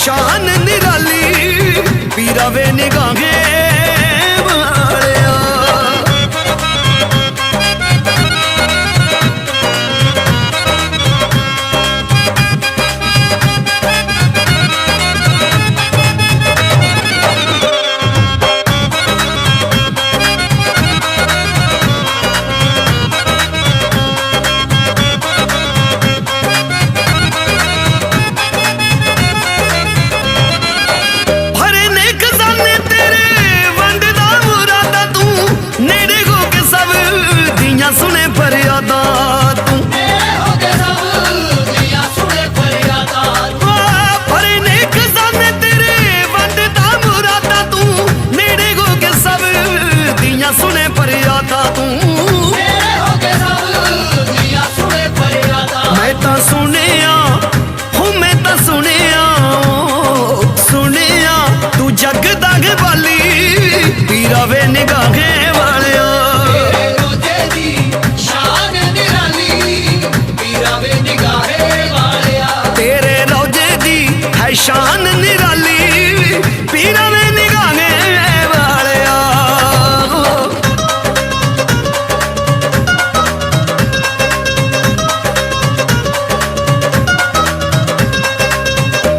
ਸ਼ਾਨ ਨਿਰਾਲੀ ਪੀਰਾ ਵੇ ਨਿਗਾਹੇ ਹੈ ਸ਼ਾਨ ਨਿਰਾਲੀ ਪੀਰਾਂ ਨੇ ਨਿਗਾਹ ਨੇ ਵਾਲਿਆ।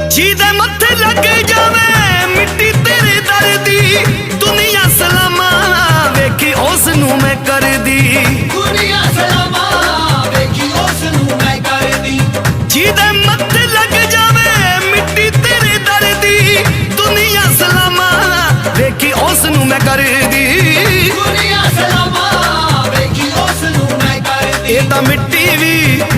ਜਿਹਦੇ ਮੱਥੇ ਲੱਗ ਜਾਵੇ ਮਿੱਟੀ ਤੇਰੇ ਦਰ ਦੀ ਦੁਨੀਆ ਸਲਾਮਾ ਵੇਖੀ ਉਸ ਨੂੰ ਮੈਂ ਕਰਦੀ। ਦੁਨੀਆ ਸਲਾਮਾ ਵੇਖੀ ਉਸ ਨੂੰ ਮੈਂ ਕਰਦੀ। ਜਿਹਦੇ ਮੱਥੇ ਲੱਗ ਜਾ ਕਰਦੀ ਦੁਨੀਆ